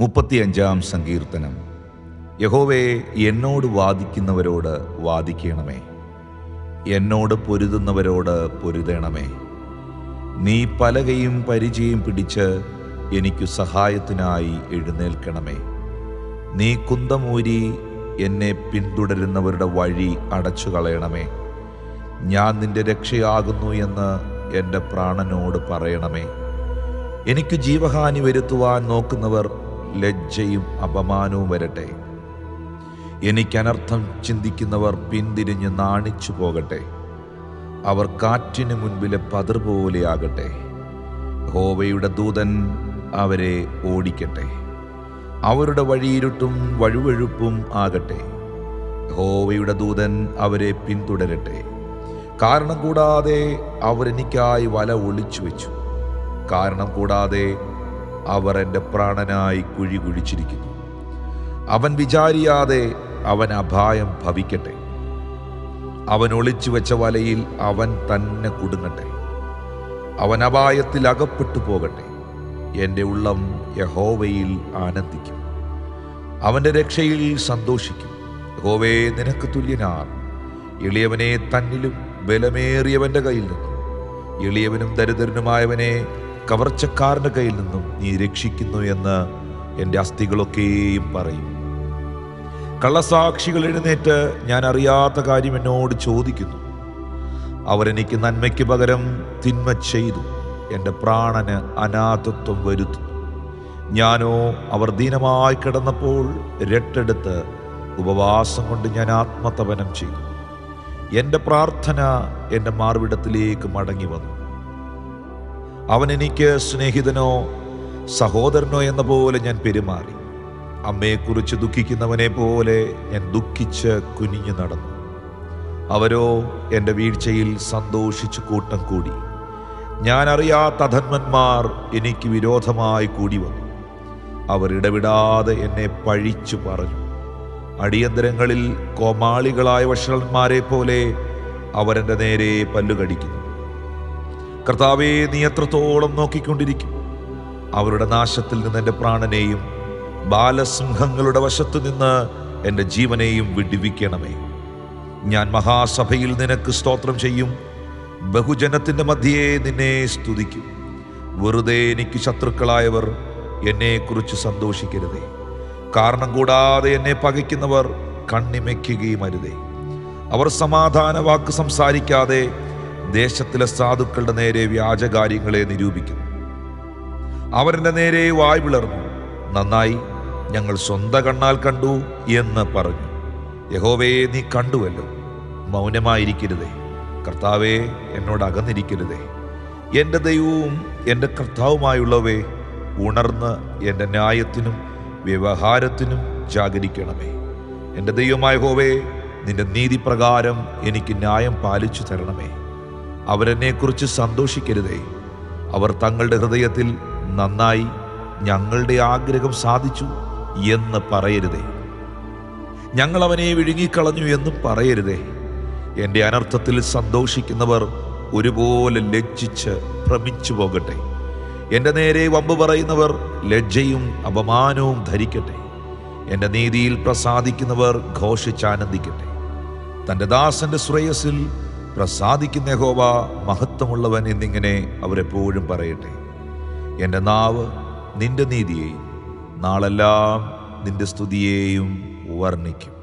മുപ്പത്തിയഞ്ചാം സങ്കീർത്തനം. യഹോവേ എന്നോട് വാദിക്കുന്നവരോട് വാദിക്കണമേ. എന്നോട് പൊരുതുന്നവരോട് പൊരുതണമേ. നീ പലകയും പരിചയം പിടിച്ച് എനിക്കു സഹായത്തിനായി എഴുന്നേൽക്കണമേ. നീ കുന്തമൂരി എന്നെ പിന്തുടരുന്നവരുടെ വഴി അടച്ചു കളയണമേ ഞാൻ നിന്റെ രക്ഷയാകുന്നു എന്ന് എന്റെ പ്രാണനോട് പറയണമേ. എനിക്ക് ജീവഹാനി വരുത്തുവാൻ നോക്കുന്നവർ ലജ്ജയും അപമാനവും വരട്ടെ. എനിക്ക് അനർത്ഥം ചിന്തിക്കുന്നവർ പിന്തിരിഞ്ഞ് നാണിച്ചു പോകട്ടെ. അവർ കാറ്റിന് മുൻപിലെ പതിർ പോലെയാകട്ടെ ഹോവയുടെ ദൂതൻ അവരെ ഓടിക്കട്ടെ. അവരുടെ വഴിയിരുട്ടും വഴുവഴുപ്പും ആകട്ടെ. ഹോവയുടെ ദൂതൻ അവരെ പിന്തുടരട്ടെ. കാരണം കൂടാതെ അവരെനിക്കായി വല ഒളിച്ചു വെച്ചു കാരണം കൂടാതെ അവർ എന്റെ പ്രാണനായി കുഴി കുഴിച്ചിരിക്കുന്നു. അവൻ വിചാരിയാതെ അവൻ അഭായം ഭവിക്കട്ടെ. അവൻ ഒളിച്ചു വെച്ച വലയിൽ അവൻ തന്നെ കുടുങ്ങട്ടെ. അവൻ അപായത്തിൽ അകപ്പെട്ടു പോകട്ടെ. എന്റെ ഉള്ളം യഹോവയിൽ ആനന്ദിക്കും. അവന്റെ രക്ഷയിൽ സന്തോഷിക്കും. യഹോവേ നിനക്ക് തുല്യനാർ. എളിയവനെ തന്നിലും ബലമേറിയവന്റെ കയ്യിൽ നിന്നും. എളിയവനും ദരിദ്രനുമായവനെ കവർച്ചക്കാരന്റെ കയ്യിൽ നിന്നും നീ രക്ഷിക്കുന്നു എന്ന് എന്റെ അസ്ഥികളൊക്കെയും പറയും. കള്ളസാക്ഷികൾ എഴുന്നേറ്റ് ഞാൻ അറിയാത്ത കാര്യം എന്നോട് ചോദിക്കുന്നു. അവരെനിക്ക് നന്മയ്ക്ക് പകരം തിന്മ ചെയ്തു. എന്റെ പ്രാണന് അനാഥത്വം വരുത്തുന്നു. ഞാനോ അവർ ദീനമായി കിടന്നപ്പോൾ രട്ടെടുത്ത് ഉപവാസം കൊണ്ട് ഞാൻ ആത്മതപനം ചെയ്തു. എന്റെ പ്രാർത്ഥന എന്റെ മാർവിടത്തിലേക്ക് മടങ്ങി വന്നു. അവൻ എനിക്ക് സ്നേഹിതനോ സഹോദരനോ എന്ന പോലെ ഞാൻ പെരുമാറി. അമ്മയെക്കുറിച്ച് ദുഃഖിക്കുന്നവനെ പോലെ ഞാൻ ദുഃഖിച്ച് കുനിഞ്ഞു നടന്നു. അവരോ എന്റെ വീഴ്ചയിൽ സന്തോഷിച്ച് കൂട്ടം കൂടി. ഞാൻ അറിയാത്ത അധന്മന്മാർ എനിക്ക് വിരോധമായി കൂടി വന്നു. അവർ ഇടവിടാതെ എന്നെ പഴിച്ചു പറഞ്ഞു. അടിയന്തരങ്ങളിൽ കോമാളികളായ വഷളന്മാരെ പോലെ അവരെന്റെ നേരെ പല്ലുകടിക്കുന്നു. കർത്താവെ നീ എത്രത്തോളം നോക്കിക്കൊണ്ടിരിക്കും? അവരുടെ നാശത്തിൽ നിന്ന് എന്റെ പ്രാണനെയും ബാലസിംഹങ്ങളുടെ വശത്തു നിന്ന് എന്റെ ജീവനെയും വിടിവിക്കണമേ. ഞാൻ മഹാസഭയിൽ നിനക്ക് സ്തോത്രം ചെയ്യും. ബഹുജനത്തിന്റെ മധ്യേ നിന്നെ സ്തുതിക്കും. വെറുതെ എനിക്ക് ശത്രുക്കളായവർ എന്നെക്കുറിച്ച് സന്തോഷിക്കരുതേ. കാരണം കൂടാതെ എന്നെ പകയ്ക്കുന്നവർ കണ്ണിമയ്ക്കുകയും അരുതേ അവർ സമാധാന വാക്ക് സംസാരിക്കാതെ ദേശത്തിലെ സാധുക്കളുടെ നേരെ വ്യാജകാര്യങ്ങളെ നിരൂപിക്കുന്നു. അവരുടെ നേരെ വായ് വിളർന്നു. നന്നായി ഞങ്ങൾ സ്വന്ത കണ്ണാൽ കണ്ടു എന്ന് പറഞ്ഞു. യഹോവയെ നീ കണ്ടുവല്ലോ. മൗനമായിരിക്കരുതേ. കർത്താവേ എന്നോട് അകന്നിരിക്കരുതേ. എന്റെ ദൈവവും എന്റെ കർത്താവുമായുള്ളവേ ഉണർന്ന് എന്റെ ന്യായത്തിനും വ്യവഹാരത്തിനും ജാഗരിക്കണമേ. എന്റെ ദൈവമായ ഹോവേ നിന്റെ നീതിപ്രകാരം എനിക്ക് ന്യായം പാലിച്ചു തരണമേ. അവരെന്നെക്കുറിച്ച് സന്തോഷിക്കരുതേ. അവർ തങ്ങളുടെ ഹൃദയത്തിൽ നന്നായി ഞങ്ങളുടെ ആഗ്രഹം സാധിച്ചു എന്ന് പറയരുതേ. ഞങ്ങൾ അവനെ വിഴുങ്ങിക്കളഞ്ഞു എന്നും പറയരുതേ. എന്റെ അനർത്ഥത്തിൽ സന്തോഷിക്കുന്നവർ ഒരുപോലെ ലജ്ജിച്ച് ഭ്രമിച്ചു പോകട്ടെ. എന്റെ നേരെ വമ്പ് പറയുന്നവർ ലജ്ജയും അപമാനവും ധരിക്കട്ടെ. എന്റെ നീതിയിൽ പ്രസാദിക്കുന്നവർ ഘോഷിച്ചാനന്ദിക്കട്ടെ തന്റെ ദാസന്റെ ശ്രേയസിൽ പ്രസാദിക്കുന്ന ഹോവ മഹത്വമുള്ളവൻ എന്നിങ്ങനെ അവരെപ്പോഴും പറയട്ടെ. എന്റെ നാവ് നിന്റെ നീതിയെയും നാളെല്ലാം നിന്റെ സ്തുതിയെയും വർണിക്കും.